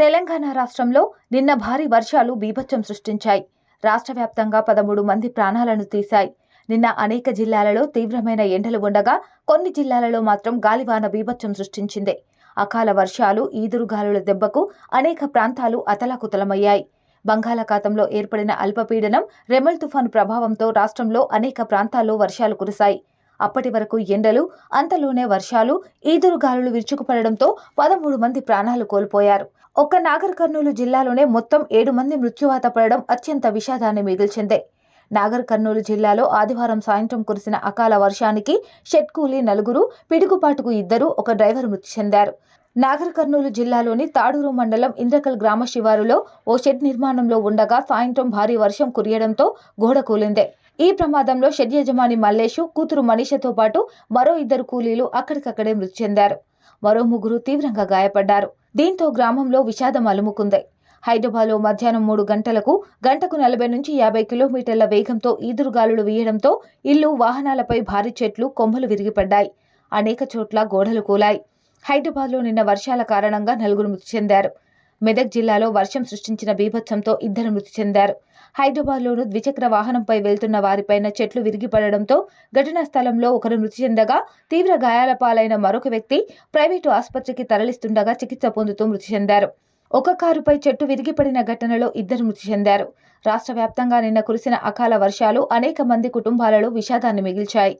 తెలంగాణ రాష్ట్రంలో నిన్న భారీ వర్షాలు బీభత్సం సృష్టించాయి. రాష్ట్ర వ్యాప్తంగా పదమూడు మంది ప్రాణాలను తీశాయి. నిన్న అనేక జిల్లాలలో తీవ్రమైన ఎండలు ఉండగా కొన్ని జిల్లాలలో మాత్రం గాలివాన బీభత్సం సృష్టించింది. అకాల వర్షాలు ఈదురుగాలుల దెబ్బకు అనేక ప్రాంతాలు అతలాకుతలమయ్యాయి. బంగాళాఖాతంలో ఏర్పడిన అల్పపీడనం రెమల్ తుఫాను ప్రభావంతో రాష్ట్రంలో అనేక ప్రాంతాల్లో వర్షాలు కురిశాయి. అప్పటి వరకు ఎండలు అంతలోనే వర్షాలు ఈదురుగాలులు విరుచుకుపడడంతో పదమూడు మంది ప్రాణాలు కోల్పోయారు. ఒక్క నాగర్ కర్నూలు జిల్లాలోనే మొత్తం ఏడు మంది మృత్యువాత పడడం అత్యంత విషాదాన్ని మిగిల్చిందే. నాగర్ కర్నూలు జిల్లాలో ఆదివారం సాయంత్రం కురిసిన అకాల వర్షానికి షెడ్ కూలీ నలుగురు పిడుగుపాటుకు ఇద్దరు ఒక డ్రైవర్ మృతి చెందారు. నాగర్ కర్నూలు జిల్లాలోని తాడూరు మండలం ఇంద్రకల్ గ్రామ శివారులో ఓ షెడ్ నిర్మాణంలో ఉండగా సాయంత్రం భారీ వర్షం కురియడంతో గోడ కూలిందే. ఈ ప్రమాదంలో షెడ్ యజమాని మల్లేషు కూతురు మనీషతో పాటు మరో ఇద్దరు కూలీలు అక్కడికక్కడే మృతి చెందారు. మరో ముగ్గురు తీవ్రంగా గాయపడ్డారు. దీంతో గ్రామంలో విషాదం అలుముకుంది. హైదరాబాద్లో మధ్యాహ్నం మూడు గంటలకు గంటకు నలభై నుంచి యాభై కిలోమీటర్ల వేగంతో ఈదురుగాలులు వీయడంతో ఇల్లు వాహనాలపై భారీ చెట్లు కొమ్మలు విరిగిపడ్డాయి. అనేక చోట్ల గోడలు కూలాయి. హైదరాబాద్లో నిన్న వర్షాల కారణంగా నలుగురు మృతి చెందారు. మెదక్ జిల్లాలో వర్షం సృష్టించిన బీభత్సంతో ఇద్దరు మృతి చెందారు. హైదరాబాద్లోను ద్విచక్ర వాహనంపై వెళ్తున్న వారిపైన చెట్లు విరిగిపడడంతో ఘటనా స్థలంలో ఒకరు మృతి చెందగా తీవ్ర గాయాల పాలైన మరొక వ్యక్తి ప్రైవేటు ఆసుపత్రికి తరలిస్తుండగా చికిత్స పొందుతూ మృతి చెందారు. ఒక కారుపై చెట్టు విరిగిపడిన ఘటనలో ఇద్దరు మృతి చెందారు. రాష్ట్ర వ్యాప్తంగా నిన్న కురిసిన అకాల వర్షాలు అనేక మంది కుటుంబాలలో విషాదాన్ని మిగిల్చాయి.